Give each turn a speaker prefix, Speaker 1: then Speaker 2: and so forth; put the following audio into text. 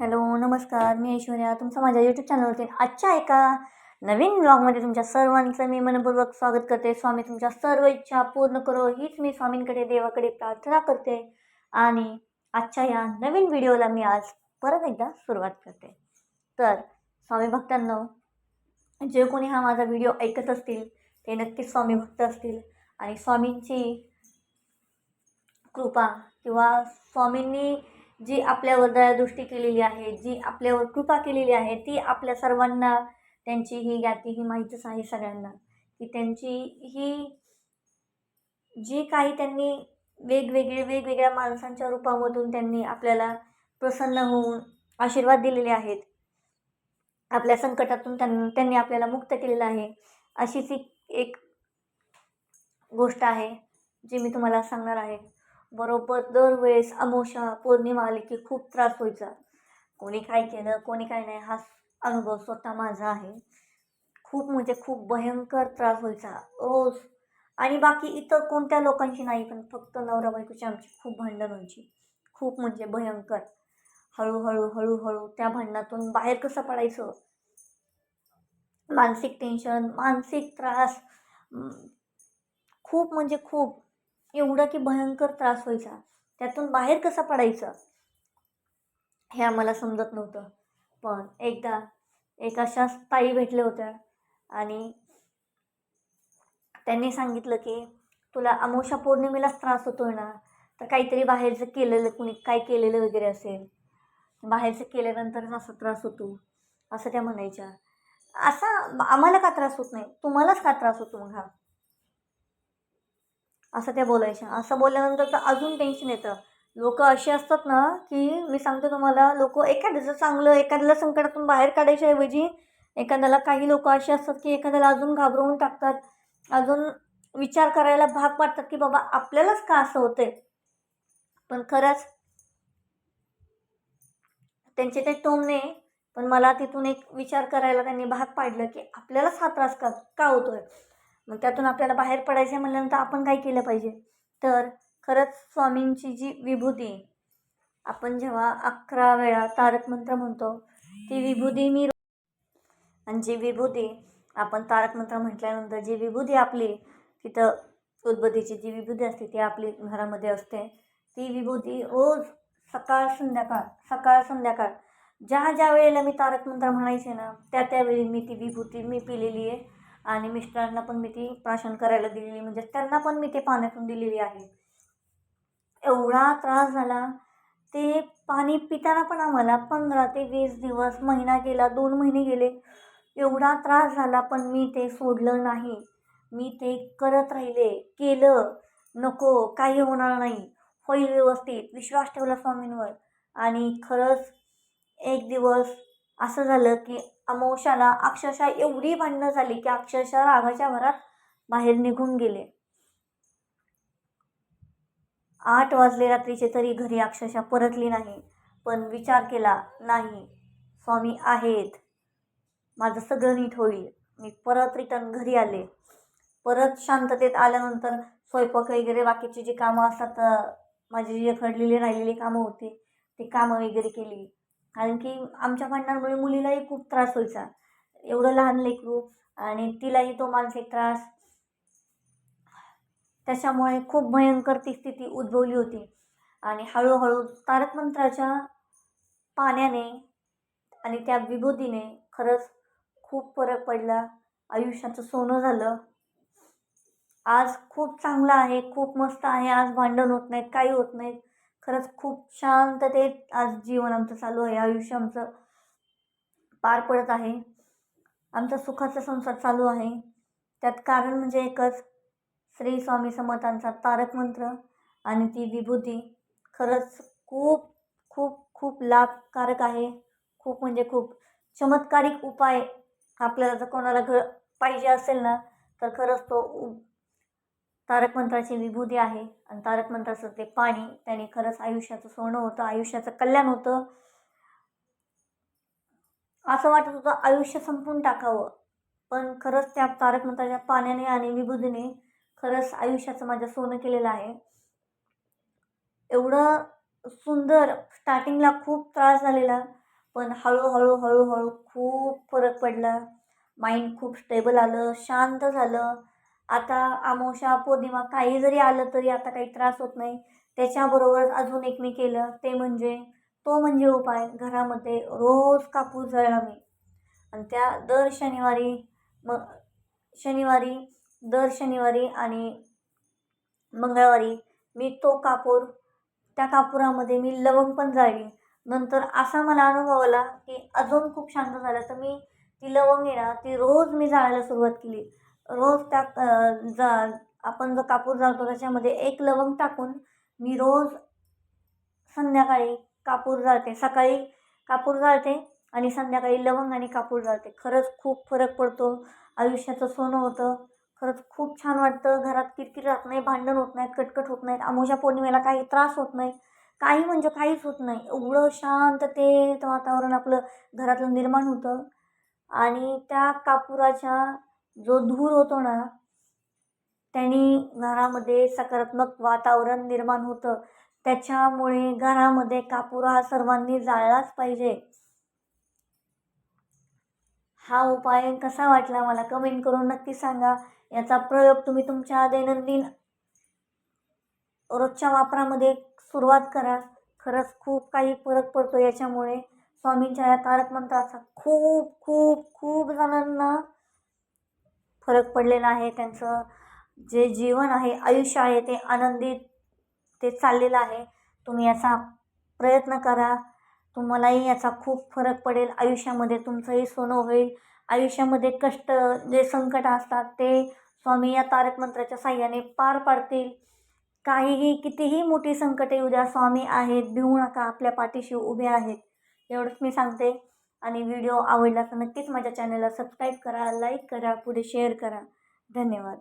Speaker 1: Hello नमस्कार. मी ऐश्वर्या. तुमचं माझ्या यूट्यूब चॅनलवरती आजच्या एका नवीन ब्लॉगमध्ये तुमच्या सर्वांचं मी मनपूर्वक स्वागत करते. स्वामी तुमच्या सर्व इच्छा पूर्ण करो. हीच मी स्वामींकडे देवाकडे प्रार्थना करते. आणि आजच्या या नवीन व्हिडिओला मी आज परत एकदा सुरुवात करते. तर स्वामी भक्तांनो जे कोणी हा माझा व्हिडिओ ऐकत असतील ते नक्कीच स्वामी भक्त असतील. आणि स्वामींची कृपा किंवा स्वामींनी जी आपल्यावर दयादृष्टी केलेली आहे जी आपल्यावर कृपा केलेली आहे ती आपल्या सर्वांना त्यांची ही ज्ञाती ही माहीतच आहे सगळ्यांना की त्यांची ही जी काही त्यांनी वेगवेगळे वेगवेगळ्या माणसांच्या रूपामधून त्यांनी आपल्याला प्रसन्न होऊन आशीर्वाद दिलेले आहेत. आपल्या संकटातून त्यांनी त्यांनी आपल्याला मुक्त केलेलं आहे. अशीच एक एक गोष्ट आहे जी मी तुम्हाला सांगणार आहे. बरोबर दरवेळेस अमोशा पौर्णिमा आली की खूप त्रास व्हायचा. कोणी काय केलं कोणी काय नाही हा अनुभव स्वतः माझा आहे. खूप म्हणजे खूप भयंकर त्रास व्हायचा रोज. आणि बाकी इतर कोणत्या लोकांची नाही पण फक्त नवरा बायकोची आमची खूप भांडण व्हायची. खूप म्हणजे भयंकर. हळूहळू हळूहळू त्या भांडणातून बाहेर कसं पडायचं? मानसिक टेन्शन मानसिक त्रास खूप म्हणजे खूप. एवढं की भयंकर त्रास व्हायचा. त्यातून बाहेर कसा पडायचा? हे आम्हाला समजत नव्हतं. पण एकदा एक अशा ताई भेटल्या होत्या आणि त्यांनी सांगितलं की तुला अमोशा पौर्णिमेलाच त्रास होतोय ना तर काहीतरी बाहेरचं केलेलं कुणी काय केलेलं वगैरे असेल बाहेरचं केल्यानंतरच असा त्रास होतो असं त्या म्हणायच्या. असा आम्हाला का त्रास होत नाही? तुम्हालाच का त्रास होतो मग हा? असं त्या बोलायच्या. असं बोलल्यानंतर तर अजून टेन्शन येतं. लोक अशी असतात ना की मी सांगते तुम्हाला लोक एखाद्याचं चांगलं एखाद्याला संकटातून बाहेर काढायच्याऐवजी एखाद्याला काही लोक असे असतात की एखाद्याला अजून घाबरवून टाकतात. अजून विचार करायला भाग पाडतात की बाबा आपल्यालाच का असं होतंय? पण खरंच त्यांचे ते टोमणे पण मला तिथून एक विचार करायला त्यांनी भाग पाडलं की आपल्यालाच हा त्रास का का होतोय? मग त्यातून आपल्याला बाहेर पडायचे म्हटल्यानंतर आपण काय केलं पाहिजे? तर खरंच स्वामींची जी विभूती आपण जेव्हा अकरा वेळा तारक मंत्र म्हणतो ती विभूती मी आणि जी विभूती आपण तारक मंत्र म्हटल्यानंतर जी विभूती आपली तिथं उद्बतीची जी विभूती असते ती आपली घरामध्ये असते. ती विभूती रोज सकाळ संध्याकाळ सकाळ संध्याकाळ ज्या ज्या वेळेला मी तारक मंत्र म्हणायचे ना त्या त्यावेळी मी ती विभूती मी पिलेली आहे. आणि मिस्टरांना पण मी ती प्राशन करायला दिलेली म्हणजे त्यांना पण मी ते पाण्यातून दिलेली आहे. एवढा त्रास झाला ते पाणी पिताना पण आम्हाला पंधरा ते वीस दिवस महिना गेला दोन महिने गेले एवढा त्रास झाला पण मी ते सोडलं नाही. मी ते करत राहिले केलं नको काही होणार नाही होईल व्यवस्थित विश्वास ठेवला स्वामींवर. आणि खरंच एक दिवस असं झालं की अमोशाला अक्षरशः एवढी भांडणं झाली की अक्षरशः रागाच्या भरात बाहेर निघून गेले. आठ वाजले रात्रीचे तरी घरी अक्षरशः परतली नाही. पण विचार केला नाही स्वामी आहेत. माझं सगळं नीट होईल. मी परत रिटर्न घरी आले. परत शांततेत आल्यानंतर स्वयंपाक वगैरे बाकीची जी कामं असतात माझी जी खडलेली राहिलेली कामं होती ती कामं वगैरे केली. कारण की आमच्या भांडणांमुळे मुलीलाही खूप त्रास व्हायचा. एवढं लहान लेकरू आणि तिलाही तो मानसिक त्रास. त्याच्यामुळे खूप भयंकर ती स्थिती उद्भवली होती. आणि हळूहळू तारक मंत्राच्या पाण्याने आणि त्या विभूतीने खरंच खूप फरक पडला. आयुष्याचं सोनं झालं. आज खूप चांगलं आहे खूप मस्त आहे. आज भांडण होत नाहीत काही होत नाहीत. खरंच खूप शांततेत आज जीवन आमचं चालू आहे. आयुष्य आमचं पार पडत आहे. आमचा सुखाचा संसार चालू आहे. त्यात कारण म्हणजे एकच श्री स्वामी समर्थांचा तारक मंत्र आणि ती विभूती खरंच खूप खूप खूप लाभकारक आहे. खूप म्हणजे खूप चमत्कारिक उपाय आपल्याला जर कोणाला घ पाहिजे असेल ना तर खरंच तो उ- तारक मंत्राची विभूती आहे आणि तारक मंत्राचं ते पाणी त्याने खरंच आयुष्याचं सोनं होतं आयुष्याचं कल्याण होतं. असं वाटत होतं आयुष्य संपून टाकावं. पण खरंच त्या तारक मंत्राच्या पाण्याने आणि विभूतीने खरंच आयुष्याचं माझं सोनं केलेलं आहे. एवढं सुंदर स्टार्टिंगला खूप त्रास झालेला पण हळूहळू हळूहळू खूप फरक पडला. माइंड खूप स्टेबल आलं शांत झालं. आता आमोशा पौर्णिमा काही जरी आलं तरी आता काही त्रास होत नाही. त्याच्याबरोबर अजून एक मी केलं ते म्हणजे तो म्हणजे उपाय घरामध्ये रोज कापूस जळला मी. आणि त्या दर शनिवारी मग शनिवारी दर शनिवारी आणि मंगळवारी मी तो कापूर त्या कापुरामध्ये मी लवंग पण जाळली. नंतर असा मला अनुभव आला की अजून खूप शांत झालं. तर मी ती लवंग आहे ना ती रोज मी जाळायला सुरुवात केली. रोज त्या जा आपण जो कापूर जाळतो त्याच्यामध्ये एक लवंग टाकून मी रोज संध्याकाळी कापूर जाळते. सकाळी कापूर जाळते आणि संध्याकाळी लवंग आणि कापूर जाळते. खरंच खूप फरक पडतो. आयुष्याचं सोनं होतं. खरंच खूप छान वाटतं. घरात किरकिर राहत नाही भांडण होत नाहीत कटकट होत नाहीत. आमोशा पौर्णिमेला काही त्रास होत नाही. काही म्हणजे काहीच होत नाही. एवढं शांततेत वातावरण आपलं घरातलं निर्माण होतं. आणि त्या कापुराच्या जो धूर होतो ना त्यांनी घरामध्ये सकारात्मक वातावरण निर्माण होतं. त्याच्यामुळे घरामध्ये कापूर हा सर्वांनी जाळलाच पाहिजे. हा उपाय कसा वाटला मला कमेंट करून नक्की सांगा. याचा प्रयोग तुम्ही तुमच्या दैनंदिन रोजच्या वापरामध्ये सुरुवात करा. खरंच खूप काही फरक पडतो याच्यामुळे. स्वामींच्या या तारक मंत्राचा खूप खूप खूप जणांना फरक पडलेला आहे. त्यांचं जे जीवन आहे आयुष्य आहे ते आनंदित ते चाललेलं आहे. तुम्ही याचा प्रयत्न करा. तुम्हालाही याचा खूप फरक पडेल. आयुष्यामध्ये तुमचंही सोनं होईल. आयुष्यामध्ये कष्ट जे संकट असतात ते स्वामी या तारक मंत्राच्या साह्याने पार पाडतील. काहीही कितीही मोठी संकटे येऊ द्या स्वामी आहेत भिवू नका आपल्या पाठीशी उभे आहेत. एवढंच मी सांगते. आणि व्हिडिओ आवडला तर नक्कीच माझ्या चॅनलला सबस्क्राईब करा लाईक करा पुढे शेअर करा. धन्यवाद.